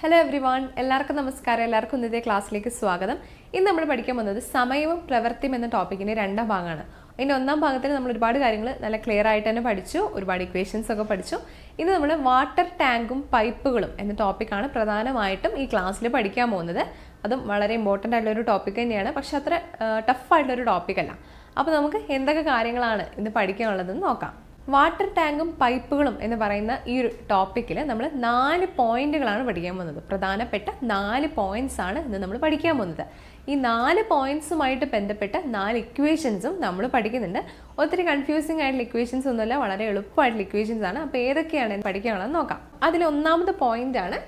Hello every one എല്ലാവർക്കും നമസ്കാരം. എല്ലാവർക്കും ഇന്നത്തെ ക്ലാസ്സിലേക്ക് സ്വാഗതം. ഇന്ന് നമ്മൾ പഠിക്കാൻ പോകുന്നത് സമയവും പ്രവൃത്തിയും എന്ന ടോപ്പിക്കിന്റെ രണ്ടാം ഭാഗമാണ്. അതിന്റെ ഒന്നാം ഭാഗത്തിൽ നമ്മൾ ഒരുപാട് കാര്യങ്ങൾ നല്ല ക്ലിയർ ആയിട്ട് തന്നെ പഠിച്ചു. ഒരുപാട് ഇക്വേഷൻസ് ഒക്കെ പഠിച്ചു. ഇന്ന് നമ്മൾ വാട്ടർ ടാങ്കും പൈപ്പുകളും എന്ന ടോപ്പിക്കാണ് പ്രധാനമായിട്ടും ഈ ക്ലാസ്സിൽ പഠിക്കാൻ പോകുന്നത്. അതും വളരെ ഇമ്പോർട്ടന്റ് ആയിട്ടുള്ള ഒരു ടോപ്പിക് തന്നെയാണ്. പക്ഷെ അത്ര ടഫായിട്ടുള്ളൊരു ടോപ്പിക്കല്ല അപ്പോൾ നമുക്ക് എന്തൊക്കെ കാര്യങ്ങളാണ് ഇന്ന് പഠിക്കാനുള്ളതെന്ന് നോക്കാം. വാട്ടർ ടാങ്കും പൈപ്പുകളും എന്ന് പറയുന്ന ഈ ഒരു ടോപ്പിക്കിൽ നമ്മൾ നാല് പോയിന്റുകളാണ് പഠിക്കാൻ പോകുന്നത്. പ്രധാനപ്പെട്ട നാല് പോയിന്റ്സ് ആണ് ഇന്ന് നമ്മൾ പഠിക്കാൻ പോകുന്നത്. ഈ നാല് പോയിന്റ്സുമായിട്ട് ബന്ധപ്പെട്ട നാല് ഇക്വേഷൻസും നമ്മൾ പഠിക്കുന്നുണ്ട്. ഒത്തിരി കൺഫ്യൂസിംഗ് ആയിട്ടുള്ള ഇക്വേഷൻസ് ഒന്നുമല്ല വളരെ എളുപ്പമായിട്ടുള്ള ഇക്വേഷൻസ് ആണ്. അപ്പോൾ ഏതൊക്കെയാണ് പഠിക്കാനുള്ളത് നോക്കാം. അതിൽ ഒന്നാമത്തെ പോയിന്റ് ആണ്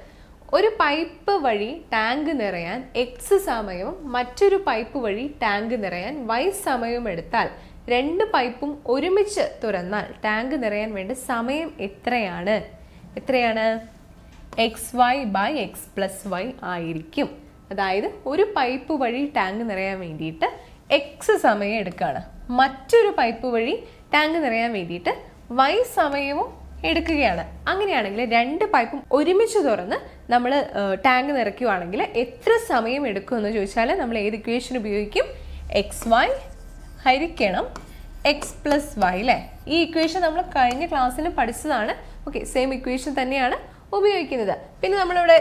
ഒരു പൈപ്പ് വഴി ടാങ്ക് നിറയാൻ എക്സ് സമയവും മറ്റൊരു പൈപ്പ് വഴി ടാങ്ക് നിറയാൻ വൈ സമയവും എടുത്താൽ രണ്ട് പൈപ്പും ഒരുമിച്ച് തുറന്നാൽ ടാങ്ക് നിറയാൻ വേണ്ട സമയം എത്രയാണ്? എത്രയാണ്? X Y by X plus Y ആയിരിക്കും. അതായത് ഒരു പൈപ്പ് വഴി ടാങ്ക് നിറയാൻ വേണ്ടിയിട്ട് എക്സ് സമയം എടുക്കുകയാണ്. മറ്റൊരു പൈപ്പ് വഴി ടാങ്ക് നിറയാൻ വേണ്ടിയിട്ട് വൈ സമയവും എടുക്കുകയാണ്. അങ്ങനെയാണെങ്കിൽ രണ്ട് പൈപ്പും ഒരുമിച്ച് തുറന്ന് നമ്മൾ ടാങ്ക് നിറയ്ക്കുകയാണെങ്കിൽ എത്ര സമയം എടുക്കുമെന്ന് ചോദിച്ചാൽ നമ്മൾ ഏത് ഇക്വേഷൻ ഉപയോഗിക്കും? എക്സ് വൈ ഹരിക്കണം. എക്സ് പ്ലസ് വൈ അല്ലേ ഈ ഇക്വേഷൻ നമ്മൾ കഴിഞ്ഞ ക്ലാസ്സിൽ പഠിച്ചതാണ്. ഓക്കെ സെയിം ഇക്വേഷൻ തന്നെയാണ് ഉപയോഗിക്കുന്നത്. പിന്നെ നമ്മളിവിടെ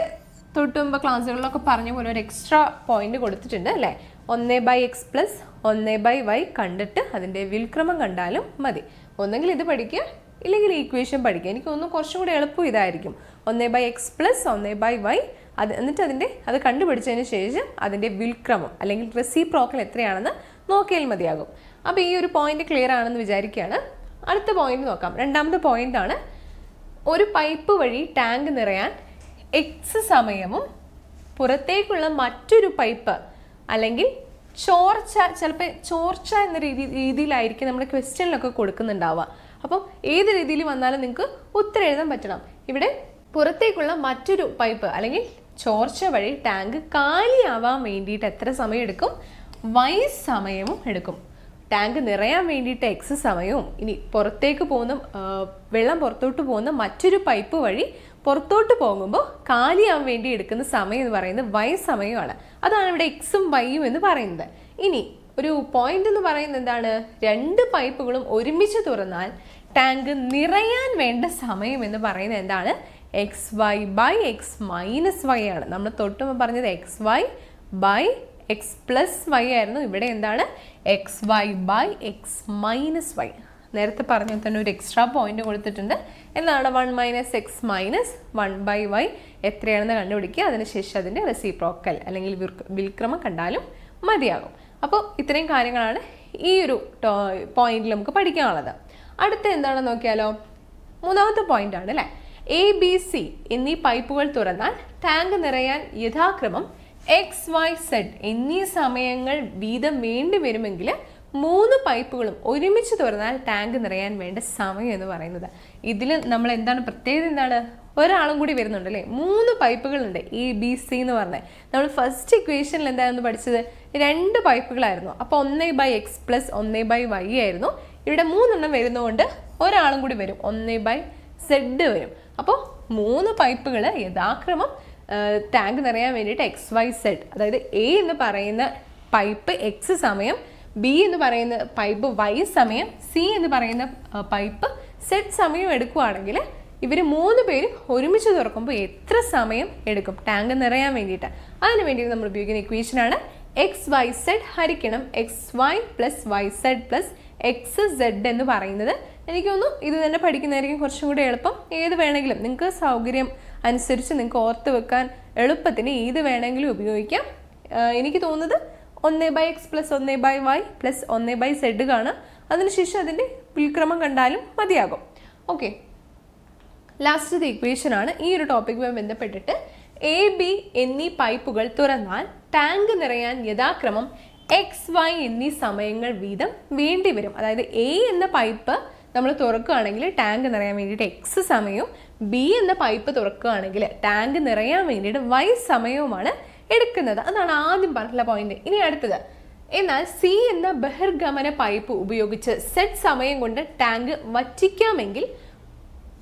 തൊട്ട് മുമ്പ് ക്ലാസ്സുകളിലൊക്കെ പറഞ്ഞ പോലെ ഒരു എക്സ്ട്രാ പോയിന്റ് കൊടുത്തിട്ടുണ്ട് അല്ലേ? ഒന്ന് ബൈ എക്സ് പ്ലസ് ഒന്ന് ബൈ വൈ കണ്ടിട്ട് അതിന്റെ വിൽക്രമം കണ്ടാലും മതി. ഒന്നെങ്കിൽ ഇത് പഠിക്കുക ഇല്ലെങ്കിൽ ഈക്വേഷൻ പഠിക്കുക. എനിക്ക് ഒന്ന് കുറച്ചും കൂടി എളുപ്പം ഇതായിരിക്കും. ഒന്ന് ബൈ എക്സ് പ്ലസ് ഒന്ന് ബൈ വൈ അത് എന്നിട്ട് അതിന്റെ അത് കണ്ടുപിടിച്ചതിന് ശേഷം അതിന്റെ വിൽക്രമം അല്ലെങ്കിൽ റെസിപ്രോക്കൽ എത്രയാണെന്ന് നോക്കിയാൽ മതിയാകും. അപ്പോൾ ഈ ഒരു പോയിന്റ് ക്ലിയർ ആണെന്ന് വിചാരിക്കുകയാണ്. അടുത്ത പോയിന്റ് നോക്കാം. രണ്ടാമത്തെ പോയിന്റ് ആണ്. ഒരു പൈപ്പ് വഴി ടാങ്ക് നിറയാൻ എക്സ് സമയവും പുറത്തേക്കുള്ള മറ്റൊരു പൈപ്പ് അല്ലെങ്കിൽ ചോർച്ച ചിലപ്പോൾ ചോർച്ച എന്ന രീതി രീതിയിലായിരിക്കും നമ്മുടെ ക്വസ്റ്റ്യനിലൊക്കെ കൊടുക്കുന്നുണ്ടാവുക. അപ്പം ഏത് രീതിയിൽ വന്നാലും നിങ്ങൾക്ക് ഉത്തരം എഴുതാൻ പറ്റണം. ഇവിടെ പുറത്തേക്കുള്ള മറ്റൊരു പൈപ്പ് അല്ലെങ്കിൽ ചോർച്ച വഴി ടാങ്ക് കാലിയാവാൻ വേണ്ടിയിട്ട് എത്ര സമയം എടുക്കും? വൈ സമയവും എടുക്കും. ടാങ്ക് നിറയാൻ വേണ്ടിയിട്ട് എക്സ് സമയവും. ഇനി പുറത്തേക്ക് പോകുന്ന വെള്ളം പുറത്തോട്ട് പോകുന്ന മറ്റൊരു പൈപ്പ് വഴി പുറത്തോട്ട് പോകുമ്പോൾ കാലിയാവാൻ വേണ്ടി എടുക്കുന്ന സമയം എന്ന് പറയുന്നത് വൈ സമയമാണ് അതാണ് ഇവിടെ എക്സും വൈയും എന്ന് പറയുന്നത്. ഇനി ഒരു പോയിന്റ് എന്ന് പറയുന്നത് എന്താണ്? രണ്ട് പൈപ്പുകളും ഒരുമിച്ച് തുറന്നാൽ ടാങ്ക് നിറയാൻ വേണ്ട സമയം എന്ന് പറയുന്നത് എന്താണ്? X Y by X minus Y ആണ്. നമ്മൾ തൊട്ടുമ്പോൾ പറഞ്ഞത് X Y by X plus Y ആയിരുന്നു. ഇവിടെ എന്താണ്? X Y by X minus Y നേരത്തെ പറഞ്ഞ തന്നെ ഒരു എക്സ്ട്രാ പോയിന്റ് കൊടുത്തിട്ടുണ്ട്. എന്താണ്? One minus X minus one by Y എത്രയാണെന്ന് കണ്ടുപിടിക്കുക. അതിനുശേഷം അതിന്റെ റെസിപ്രോക്കൽ അല്ലെങ്കിൽ വിൽക്ര- വിൽക്രമം കണ്ടാലും മതിയാകും. അപ്പോൾ ഇത്രയും കാര്യങ്ങളാണ് ഈ ഒരു പോയിന്റിൽ നമുക്ക് പഠിക്കാനുള്ളത്. അടുത്ത എന്താണെന്ന് നോക്കിയാലോ? മൂന്നാമത്തെ പോയിന്റ് ആണ് അല്ലേ? എ ബി സി എന്നീ പൈപ്പുകൾ തുറന്നാൽ ടാങ്ക് നിറയാൻ യഥാക്രമം എക്സ് വൈ സെഡ് എന്നീ സമയങ്ങൾ വീതം വേണ്ടി വരുമെങ്കിൽ മൂന്ന് പൈപ്പുകളും ഒരുമിച്ച് തുറന്നാൽ ടാങ്ക് നിറയാൻ വേണ്ട സമയം എന്ന് പറയുന്നത്. ഇതിൽ നമ്മൾ എന്താണ് പ്രത്യേകത എന്താണ്? ഒരാളും കൂടി വരുന്നുണ്ട് അല്ലേ? മൂന്ന് പൈപ്പുകളുണ്ട് എ ബി സി എന്ന് പറഞ്ഞത് നമ്മൾ ഫസ്റ്റ് ഇക്വേഷനിൽ എന്തായിരുന്നു പഠിച്ചത്? രണ്ട് പൈപ്പുകളായിരുന്നു. അപ്പോൾ ഒന്നേ ബൈ എക്സ് പ്ലസ് ഒന്നേ ബൈ വൈ ആയിരുന്നു. ഇവിടെ മൂന്നെണ്ണം വരുന്നതുകൊണ്ട് ഒരാളും കൂടി വരും. ഒന്നേ ബൈ സെഡ് വരും. അപ്പോൾ മൂന്ന് പൈപ്പുകൾ യഥാക്രമം ടാങ്ക് നിറയാൻ വേണ്ടിയിട്ട് എക്സ് വൈ സെഡ് അതായത് എ എന്ന് പറയുന്ന പൈപ്പ് എക്സ് സമയം ബി എന്ന് പറയുന്ന പൈപ്പ് വൈ സമയം സി എന്ന് പറയുന്ന പൈപ്പ് സെഡ് സമയം എടുക്കുവാണെങ്കിൽ ഇവർ മൂന്ന് പേരും ഒരുമിച്ച് തുറക്കുമ്പോൾ എത്ര സമയം എടുക്കും ടാങ്ക് നിറയാൻ വേണ്ടിയിട്ട്. അതിന് വേണ്ടി നമ്മൾ ഉപയോഗിക്കുന്ന ഇക്വേഷനാണ് എക്സ് വൈ സെഡ് ഹരിക്കണം X Y plus Y Z plus X Z എന്ന് പറയുന്നത്. എനിക്ക് തോന്നുന്നു ഇത് തന്നെ പഠിക്കുന്നതായിരിക്കും കുറച്ചും കൂടി എളുപ്പം. ഏത് വേണമെങ്കിലും നിങ്ങൾക്ക് സൗകര്യം അനുസരിച്ച് നിങ്ങൾക്ക് ഓർത്ത് വെക്കാൻ എളുപ്പത്തിന് ഏത് വേണമെങ്കിലും ഉപയോഗിക്കാം. എനിക്ക് തോന്നുന്നത് ഒന്ന് ബൈ എക്സ് പ്ലസ് ഒന്ന് ബൈ വൈ പ്ലസ് ഒന്ന് ബൈ സെഡ് കാണാം. അതിനുശേഷം അതിന്റെ വിൽക്രമം കണ്ടാലും മതിയാകും. ഓക്കെ. ലാസ്റ്റത്തെ ഇക്വേഷൻ ആണ്. ഈ ഒരു ടോപ്പിക്കുമായി ബന്ധപ്പെട്ടിട്ട് എ ബി എന്നീ പൈപ്പുകൾ തുറന്നാൽ ടാങ്ക് നിറയാൻ യഥാക്രമം എക്സ് വൈ എന്നീ സമയങ്ങൾ വീതം വേണ്ടി വരും അതായത് എ എന്ന പൈപ്പ് നമ്മൾ തുറക്കുകയാണെങ്കിൽ ടാങ്ക് നിറയാൻ വേണ്ടിയിട്ട് എക്സ് സമയവും ബി എന്ന പൈപ്പ് തുറക്കുകയാണെങ്കിൽ ടാങ്ക് നിറയാൻ വേണ്ടിയിട്ട് വൈ സമയവുമാണ് എടുക്കുന്നത്. അതാണ് ആദ്യം പറഞ്ഞിട്ടുള്ള പോയിന്റ് ഇനി അടുത്തത്. എന്നാൽ സി എന്ന ബഹിർഗമന പൈപ്പ് ഉപയോഗിച്ച് സെറ്റ് സമയം കൊണ്ട് ടാങ്ക് വറ്റിക്കാമെങ്കിൽ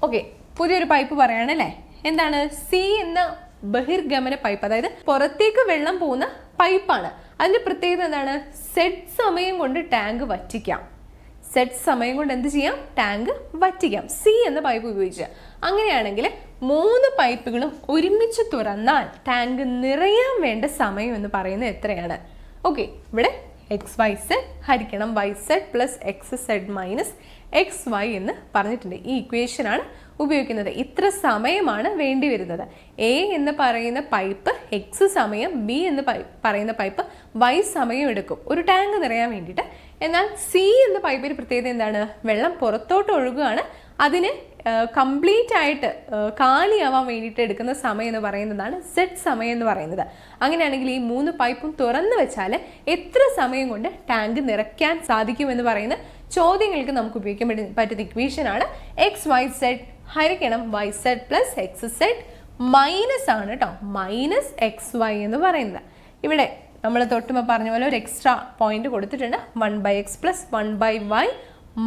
ഓക്കെ പുതിയൊരു പൈപ്പ് പറയണല്ലേ? എന്താണ്? സി എന്ന ബഹിർഗമന പൈപ്പ് അതായത് പുറത്തേക്ക് വെള്ളം പോകുന്ന പൈപ്പാണ് അതിന്റെ പ്രത്യേകത എന്താണ്? സെറ്റ് സമയം കൊണ്ട് ടാങ്ക് വറ്റിക്കാം. സെറ്റ് സമയം കൊണ്ട് എന്ത് ചെയ്യാം? ടാങ്ക് വറ്റിക്കാം. സി എന്ന പൈപ്പ് ഉപയോഗിച്ച്. അങ്ങനെയാണെങ്കിൽ മൂന്ന് പൈപ്പുകളും ഒരുമിച്ച് തുറന്നാൽ ടാങ്ക് നിറയാൻ വേണ്ട സമയം എന്ന് പറയുന്നത് എത്രയാണ്? ഓക്കെ ഇവിടെ എക്സ് വൈ സെഡ് ഹരിക്കണം Y Z plus X Z minus X Y എന്ന് പറഞ്ഞിട്ടുണ്ട്. ഈ ഇക്വേഷനാണ് ഉപയോഗിക്കുന്നത്. ഇത്ര സമയമാണ് വേണ്ടി വരുന്നത്. എ എന്ന് പറയുന്ന പൈപ്പ് എക്സ് സമയം ബി എന്ന് പറയുന്ന പൈപ്പ് വൈ സമയം എടുക്കും. ഒരു ടാങ്ക് നിറയാൻ വേണ്ടിയിട്ട് എന്നാൽ സി എന്ന പൈപ്പിന് പ്രത്യേകത എന്താണ്? വെള്ളം പുറത്തോട്ട് ഒഴുകുകയാണ്. അതിന് കംപ്ലീറ്റ് ആയിട്ട് കാലിയാവാൻ വേണ്ടിയിട്ട് എടുക്കുന്ന സമയം എന്ന് പറയുന്നതാണ് സെറ്റ് സമയം എന്ന് പറയുന്നത്. അങ്ങനെയാണെങ്കിൽ ഈ മൂന്ന് പൈപ്പും തുറന്നു വെച്ചാൽ എത്ര സമയം കൊണ്ട് ടാങ്ക് നിറയ്ക്കാൻ സാധിക്കുമെന്ന് പറയുന്ന ചോദ്യങ്ങൾക്ക് നമുക്ക് ഉപയോഗിക്കാൻ പറ്റുന്ന- പറ്റുന്ന ഇക്വേഷനാണ് എക്സ് വൈ സെഡ് ഹരിക്കണം Y Z plus X Z minus ആണ് കേട്ടോ മൈനസ് എക്സ് വൈ എന്ന് പറയുന്നത്. ഇവിടെ നമ്മൾ തൊട്ടുമ്പോൾ പറഞ്ഞ പോലെ ഒരു എക്സ്ട്രാ പോയിന്റ് കൊടുത്തിട്ടുണ്ട്. One by X plus one by Y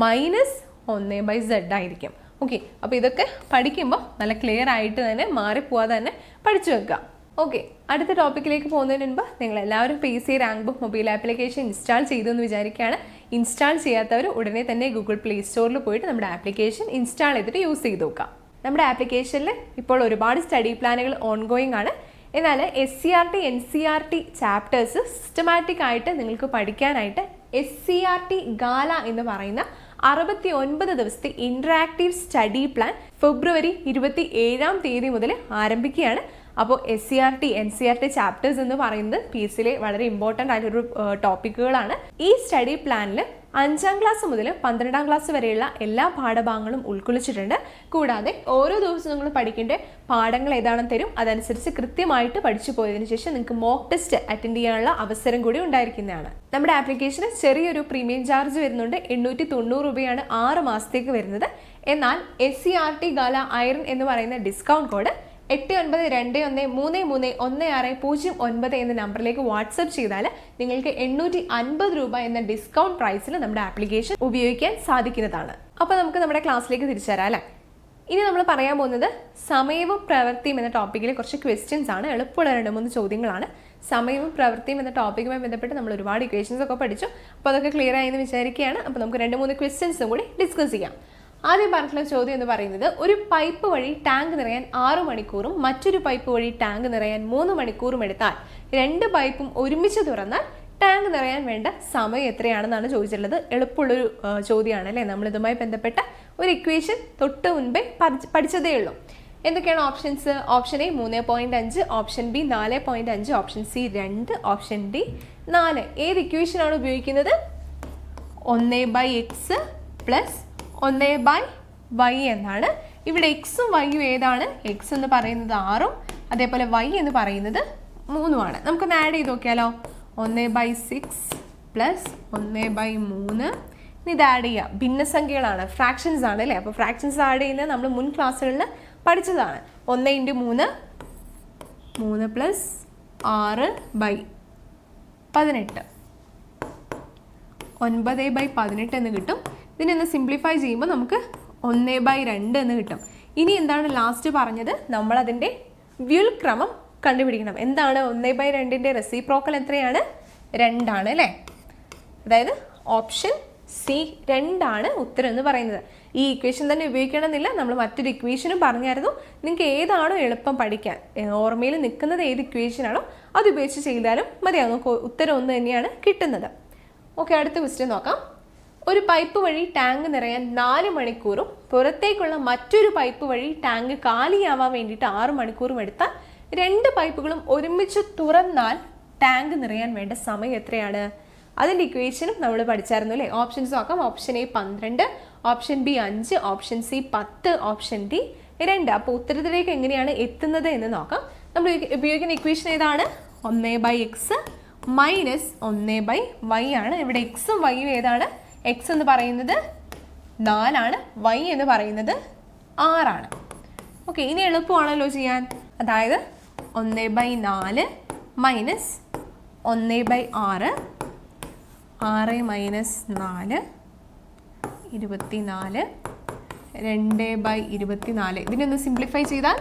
minus ഒന്ന് ബൈ സെഡ് ആയിരിക്കും. ഓക്കെ അപ്പോൾ ഇതൊക്കെ പഠിക്കുമ്പോൾ നല്ല ക്ലിയർ ആയിട്ട് തന്നെ മാറിപ്പോവാതെ തന്നെ പഠിച്ചു വെക്കുക. ഓക്കെ അടുത്ത ടോപ്പിക്കിലേക്ക് പോകുന്നതിന് മുൻപ് നിങ്ങൾ എല്ലാവരും P C rank book mobile application install ചെയ്തു എന്ന് വിചാരിക്കുകയാണ്. ഇൻസ്റ്റാൾ ചെയ്യാത്തവർ ഉടനെ തന്നെ ഗൂഗിൾ പ്ലേ സ്റ്റോറിൽ പോയിട്ട് നമ്മുടെ ആപ്ലിക്കേഷൻ ഇൻസ്റ്റാൾ ചെയ്തിട്ട് യൂസ് ചെയ്ത് നോക്കാം നമ്മുടെ ആപ്ലിക്കേഷനിൽ ഇപ്പോൾ ഒരുപാട് സ്റ്റഡി പ്ലാനുകൾ ഓൺഗോയിങ് ആണ്. എന്നാൽ S C R T N C R T chapters systematic ആയിട്ട് നിങ്ങൾക്ക് പഠിക്കാനായിട്ട് S C R T gala എന്ന് പറയുന്ന അറുപത്തി ഒൻപത് ദിവസത്തെ ഇൻട്രാക്റ്റീവ് സ്റ്റഡി പ്ലാൻ ഫെബ്രുവരി ഇരുപത്തി ഏഴാം തീയതി മുതൽ ആരംഭിക്കുകയാണ്. അപ്പോൾ S C R T N C R T chapters എന്ന് പറയുന്നത് പി സിയിലെ വളരെ ഇമ്പോർട്ടന്റ് ആയിട്ടൊരു ടോപ്പിക്കുകളാണ് ഈ സ്റ്റഡി പ്ലാനിൽ അഞ്ചാം ക്ലാസ് മുതൽ പന്ത്രണ്ടാം ക്ലാസ് വരെയുള്ള എല്ലാ പാഠഭാഗങ്ങളും ഉൾക്കൊള്ളിച്ചിട്ടുണ്ട്. കൂടാതെ ഓരോ ദിവസവും നിങ്ങൾ പഠിക്കേണ്ട പാഠങ്ങൾ ഏതാണെന്ന് തരും. അതനുസരിച്ച് കൃത്യമായിട്ട് പഠിച്ചു പോയതിനു ശേഷം നിങ്ങൾക്ക് മോക്ക് ടെസ്റ്റ് അറ്റൻഡ് ചെയ്യാനുള്ള അവസരം കൂടി ഉണ്ടായിരിക്കുന്നതാണ്. നമ്മുടെ ആപ്ലിക്കേഷന് ചെറിയൊരു പ്രീമിയം ചാർജ് വരുന്നുണ്ട്. എണ്ണൂറ്റി തൊണ്ണൂറ് രൂപയാണ് ആറ് മാസത്തേക്ക് വരുന്നത്. എന്നാൽ S C R T gala iron എന്ന് പറയുന്ന ഡിസ്കൗണ്ട് കോഡ് എട്ട് ഒൻപത് രണ്ട് ഒന്ന് മൂന്ന് മൂന്ന് ഒന്ന് ആറ് പൂജ്യം ഒൻപത് എന്ന നമ്പറിലേക്ക് വാട്സപ്പ് ചെയ്താൽ നിങ്ങൾക്ക് എണ്ണൂറ്റി അൻപത് രൂപ എന്ന ഡിസ്കൗണ്ട് പ്രൈസിൽ നമ്മുടെ ആപ്ലിക്കേഷൻ ഉപയോഗിക്കാൻ സാധിക്കുന്നതാണ്. അപ്പോൾ നമുക്ക് നമ്മുടെ ക്ലാസ്സിലേക്ക് തിരിച്ചു തരാം അല്ലേ? ഇനി നമ്മൾ പറയാൻ പോകുന്നത് സമയവും പ്രവൃത്തിയും എന്ന ടോപ്പിക്കിലെ കുറച്ച് ക്വസ്റ്റ്യൻസ് ആണ്. എളുപ്പമുള്ള രണ്ട് മൂന്ന് ചോദ്യങ്ങളാണ്. സമയവും പ്രവൃത്തിയും എന്ന ടോപ്പിക്കുമായി ബന്ധപ്പെട്ട് നമ്മൾ ഒരുപാട് ഇക്വേഷൻസ് ഒക്കെ പഠിച്ചു. അപ്പോൾ അതൊക്കെ ക്ലിയർ ആയെന്ന് വിചാരിക്കുകയാണ്. അപ്പോൾ നമുക്ക് രണ്ട് മൂന്ന് ക്വസ്റ്റ്യൻസും കൂടി ഡിസ്കസ് ചെയ്യാം. ആദ്യം പറഞ്ഞിട്ടുള്ള ചോദ്യം എന്ന് പറയുന്നത് ഒരു പൈപ്പ് വഴി ടാങ്ക് നിറയാൻ ആറ് മണിക്കൂറും മറ്റൊരു പൈപ്പ് വഴി ടാങ്ക് നിറയാൻ മൂന്ന് മണിക്കൂറും എടുത്താൽ രണ്ട് പൈപ്പും ഒരുമിച്ച് തുറന്നാൽ ടാങ്ക് നിറയാൻ വേണ്ട സമയം എത്രയാണെന്നാണ് ചോദിച്ചിട്ടുള്ളത്. എളുപ്പമുള്ളൊരു ചോദ്യമാണ് അല്ലേ? നമ്മൾ ഇതുമായി ബന്ധപ്പെട്ട ഒരു ഇക്വേഷൻ തൊട്ട് മുൻപേ പഠിച്ച് പഠിച്ചതേ ഉള്ളൂ. എന്തൊക്കെയാണ് ഓപ്ഷൻസ് ഓപ്ഷൻ എ മൂന്ന് പോയിന്റ് അഞ്ച് ഓപ്ഷൻ ബി നാല് പോയിന്റ് അഞ്ച് ഓപ്ഷൻ സി രണ്ട് ഓപ്ഷൻ ഡി നാല്. ഏത് ഇക്വേഷനാണ് ഉപയോഗിക്കുന്നത്? ഒന്ന് ബൈ എക്സ് പ്ലസ് ഒന്ന് ബൈ വൈ എന്നാണ്. ഇവിടെ എക്സും വൈയും ഏതാണ്? എക്സ് എന്ന് പറയുന്നത് ആറും അതേപോലെ വൈ എന്ന് പറയുന്നത് മൂന്നുമാണ്. നമുക്കൊന്ന് ആഡ് ചെയ്ത് നോക്കിയാലോ? ഒന്ന് ബൈ സിക്സ് പ്ലസ് ഒന്ന് ബൈ മൂന്ന്. ഇത് ആഡ് ചെയ്യുക ഭിന്നസംഖ്യകളാണ് ഫ്രാക്ഷൻസ് ആണ് അല്ലേ? അപ്പോൾ ഫ്രാക്ഷൻസ് ആഡ് ചെയ്യുന്നത് നമ്മൾ മുൻ ക്ലാസ്സുകളിൽ പഠിച്ചതാണ്. ഒന്ന് ഇന്റു മൂന്ന് മൂന്ന് പ്ലസ് ആറ് ബൈ പതിനെട്ട്. ഒൻപത് ബൈ പതിനെട്ട് എന്ന് കിട്ടും. ഇതിനെ ഒന്ന് സിംപ്ലിഫൈ ചെയ്യുമ്പോൾ നമുക്ക് ഒന്ന് ബൈ രണ്ട് എന്ന് കിട്ടും. ഇനി എന്താണ് ലാസ്റ്റ് പറഞ്ഞത്? നമ്മളതിന്റെ വ്യുൽക്രമം കണ്ടുപിടിക്കണം. എന്താണ് ഒന്ന് ബൈ രണ്ടിന്റെ റെസിപ്രോക്കൽ എത്രയാണ്? രണ്ടാണ് അല്ലേ? അതായത് ഓപ്ഷൻ സി രണ്ടാണ് ഉത്തരം എന്ന് പറയുന്നത്. ഈ ഇക്വേഷൻ തന്നെ ഉപയോഗിക്കണമെന്നില്ല. നമ്മൾ മറ്റൊരു ഇക്വേഷനും പറഞ്ഞായിരുന്നു. നിങ്ങൾക്ക് ഏതാണോ എളുപ്പം പഠിക്കാൻ. ഓർമ്മയിൽ നിൽക്കുന്നത് ഏത് ഇക്വേഷനാണോ അത് ഉപയോഗിച്ച് ചെയ്താലും മതിയാകും ഉത്തരം ഒന്ന് തന്നെയാണ് കിട്ടുന്നത്. ഓക്കെ അടുത്ത ക്വസ്റ്റ്യൻ നോക്കാം. ഒരു പൈപ്പ് വഴി ടാങ്ക് നിറയാൻ നാല് മണിക്കൂറും പുറത്തേക്കുള്ള മറ്റൊരു പൈപ്പ് വഴി ടാങ്ക് കാലിയാവാൻ വേണ്ടിയിട്ട് ആറ് മണിക്കൂറും എടുത്താൽ രണ്ട് പൈപ്പുകളും ഒരുമിച്ച് തുറന്നാൽ ടാങ്ക് നിറയാൻ വേണ്ട സമയം എത്രയാണ്? അതിന്റെ ഇക്വേഷനും നമ്മൾ പഠിച്ചായിരുന്നു അല്ലേ? ഓപ്ഷൻസ് നോക്കാം. ഓപ്ഷൻ എ പന്ത്രണ്ട് ഓപ്ഷൻ ബി അഞ്ച് ഓപ്ഷൻ സി പത്ത് ഓപ്ഷൻ ഡി രണ്ട്. അപ്പോൾ ഉത്തരത്തിലേക്ക് എങ്ങനെയാണ് എത്തുന്നത് എന്ന് നോക്കാം. നമ്മൾ ഉപയോഗി- ഉപയോഗിക്കുന്ന ഇക്വേഷൻ ഏതാണ്? ഒന്ന് ബൈ എക്സ് മൈനസ് ഒന്ന് ബൈ വൈ ആണ്. ഇവിടെ എക്സും വൈയും ഏതാണ്? എക്സ് എന്ന് പറയുന്നത് നാലാണ് വൈ എന്ന് പറയുന്നത് ആറാണ്. ഓക്കെ ഇനി എളുപ്പമാണല്ലോ ചെയ്യാൻ. അതായത് ഒന്ന് ബൈ നാല് മൈനസ് ഒന്ന് ബൈ ആറ് ആറ് മൈനസ് നാല് ഇരുപത്തി നാല് രണ്ട് ബൈ ഇരുപത്തി നാല് ഇതിനൊന്ന് സിംപ്ലിഫൈ ചെയ്താൽ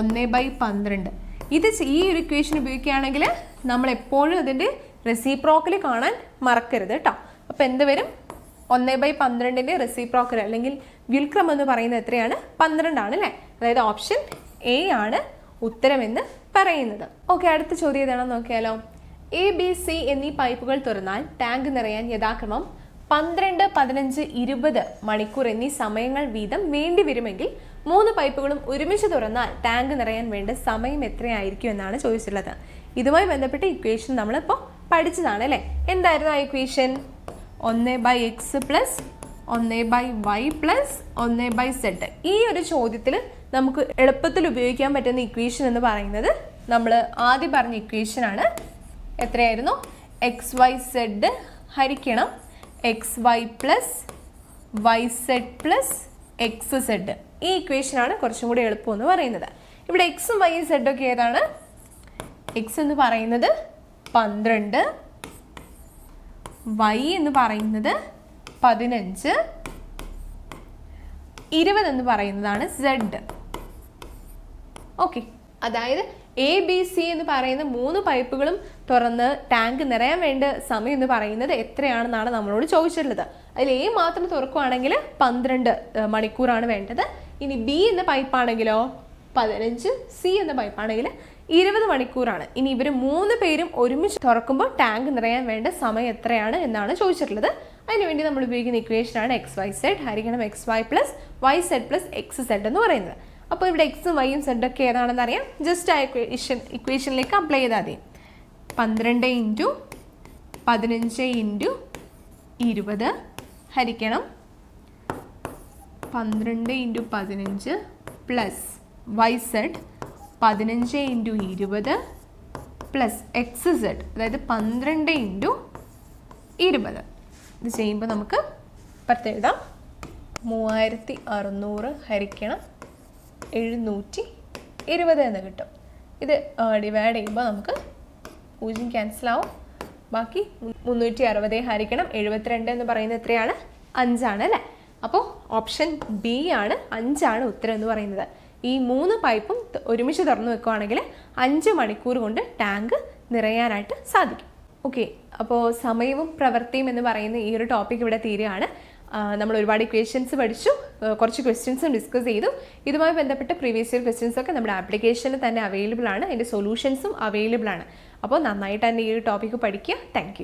ഒന്ന് ബൈ പന്ത്രണ്ട്. ഇത് ഈ ഒരു ഇക്വേഷൻ ഉപയോഗിക്കുകയാണെങ്കിൽ നമ്മൾ എപ്പോഴും അതിന്റെ റെസിപ്രോക്കൽ കാണാൻ മറക്കരുത് കേട്ടോ അപ്പോൾ എന്ത് വരും? ഒന്ന് ബൈ പന്ത്രണ്ടിന്റെ റെസിപ്രോക്കൽ അല്ലെങ്കിൽ വ്യുൽക്രം എന്ന് പറയുന്നത് എത്രയാണ്? പന്ത്രണ്ടാണ് അല്ലേ? അതായത് ഓപ്ഷൻ എ ആണ് ഉത്തരമെന്ന് പറയുന്നത്. ഓക്കെ അടുത്ത ചോദ്യം ഏതാണെന്ന് നോക്കിയാലോ? എ ബി സി എന്നീ പൈപ്പുകൾ തുറന്നാൽ ടാങ്ക് നിറയാൻ യഥാക്രമം പന്ത്രണ്ട് പതിനഞ്ച് ഇരുപത് മണിക്കൂർ എന്നീ സമയങ്ങൾ വീതം വേണ്ടി വരുമെങ്കിൽ മൂന്ന് പൈപ്പുകളും ഒരുമിച്ച് തുറന്നാൽ ടാങ്ക് നിറയാൻ വേണ്ട സമയം എത്രയായിരിക്കും എന്നാണ് ചോദിച്ചിട്ടുള്ളത്. ഇതുമായി ബന്ധപ്പെട്ട ഇക്വേഷൻ നമ്മളിപ്പോൾ പഠിച്ചതാണ് അല്ലേ? എന്തായിരുന്നു ആ ഇക്വേഷൻ ഒന്ന് ബൈ എക്സ് പ്ലസ് ഒന്ന് ബൈ വൈ പ്ലസ് ഒന്ന് ബൈ സെഡ് ഈ ഒരു ചോദ്യത്തിൽ നമുക്ക് എളുപ്പത്തിൽ ഉപയോഗിക്കാൻ പറ്റുന്ന ഇക്വേഷൻ എന്ന് പറയുന്നത് നമ്മൾ ആദ്യം പറഞ്ഞ ഇക്വേഷനാണ് എത്രയായിരുന്നു? എക്സ് വൈ സെഡ് ഹരിക്കണം. X Y plus Y Z plus X Z ഈ ഇക്വേഷനാണ് കുറച്ചും കൂടി എളുപ്പം എന്ന് പറയുന്നത്. ഇവിടെ എക്സും വൈ സെഡൊക്കെ ഏതാണ്? എക്സ് എന്ന് പറയുന്നത് പന്ത്രണ്ട് വൈ എന്ന് പറയുന്നത് പതിനഞ്ച് ഇരുപത് എന്ന് പറയുന്നതാണ് സെഡ് ഓക്കെ അതായത് എ ബി സി എന്ന് പറയുന്ന മൂന്ന് പൈപ്പുകളും തുറന്ന് ടാങ്ക് നിറയാൻ വേണ്ട സമയം എന്ന് പറയുന്നത് എത്രയാണെന്നാണ് നമ്മളോട് ചോദിച്ചിട്ടുള്ളത്. അതിൽ എ മാത്രം തുറക്കുവാണെങ്കിൽ പന്ത്രണ്ട് മണിക്കൂറാണ് വേണ്ടത്. ഇനി ബി എന്ന പൈപ്പാണെങ്കിലോ? പതിനഞ്ച് സി എന്ന പൈപ്പാണെങ്കിൽ ഇരുപത് മണിക്കൂറാണ്. ഇനി ഇവർ മൂന്ന് പേരും ഒരുമിച്ച് തുറക്കുമ്പോൾ ടാങ്ക് നിറയാൻ വേണ്ട സമയം എത്രയാണ് എന്നാണ് ചോദിച്ചിട്ടുള്ളത്. അതിനുവേണ്ടി നമ്മൾ ഉപയോഗിക്കുന്ന ഇക്വേഷനാണ് എക്സ് വൈ സെഡ് ഹരിക്കണം X Y plus Y Z plus X Z എന്ന് പറയുന്നത്. അപ്പോൾ ഇവിടെ എക്സും വൈയും സെഡ് ഒക്കെ ഏതാണെന്ന് അറിയാം. ജസ്റ്റ് ആ ഇക്വേഷൻ ഇക്വേഷനിലേക്ക് അപ്ലൈ ചെയ്താൽ മതി. പന്ത്രണ്ട് ഇന്റു പതിനഞ്ച് ഇന്റു ഇരുപത് ഹരിക്കണം പന്ത്രണ്ട് ഇന്റു പതിനഞ്ച് പ്ലസ് വൈ സെഡ് പതിനഞ്ച് ഇന്റു ഇരുപത് പ്ലസ് എക്സ് സെഡ് അതായത് പന്ത്രണ്ട് ഇന്റു ഇരുപത്. ഇത് ചെയ്യുമ്പോൾ നമുക്ക് പത്ത് എഴുതാം. മൂവായിരത്തി അറുന്നൂറ് ഹരിക്കണം എഴുന്നൂറ്റി ഇരുപത് എന്ന് കിട്ടും. ഇത് ഡിവൈഡ് ചെയ്യുമ്പോൾ നമുക്ക് പൂജ്യം ക്യാൻസൽ ആവും. ബാക്കി മുന്നൂറ്റി അറുപത് ഹരിക്കണം എഴുപത്തിരണ്ട് എന്ന് പറയുന്നത് എത്രയാണ്? അഞ്ചാണ് അല്ലേ? അപ്പോൾ ഓപ്ഷൻ ബി ആണ് അഞ്ചാണ് ഉത്തരം എന്ന് പറയുന്നത്. ഈ മൂന്ന് പൈപ്പും ഒരുമിച്ച് തുറന്നു വെക്കുവാണെങ്കിൽ അഞ്ച് മണിക്കൂർ കൊണ്ട് ടാങ്ക് നിറയാനായിട്ട് സാധിക്കും. ഓക്കെ അപ്പോൾ സമയവും പ്രവൃത്തിയും എന്ന് പറയുന്ന ഈ ഒരു ടോപ്പിക് ഇവിടെ തീരുകയാണ്. നമ്മൾ ഒരുപാട് ഇക്വേഷൻസ് പഠിച്ചു. കുറച്ച് ക്വസ്റ്റ്യൻസും ഡിസ്കസ് ചെയ്തു. ഇതുമായി ബന്ധപ്പെട്ട പ്രീവിയസ് ഇയർ ക്വസ്റ്റ്യൻസ് ഒക്കെ നമ്മുടെ ആപ്ലിക്കേഷനിൽ തന്നെ അവൈലബിൾ ആണ്. അതിന്റെ സൊല്യൂഷൻസും അവൈലബിൾ ആണ്. അപ്പോൾ നന്നായിട്ട് തന്നെ ഈ ഒരു ടോപ്പിക്ക് പഠിക്കുക. താങ്ക്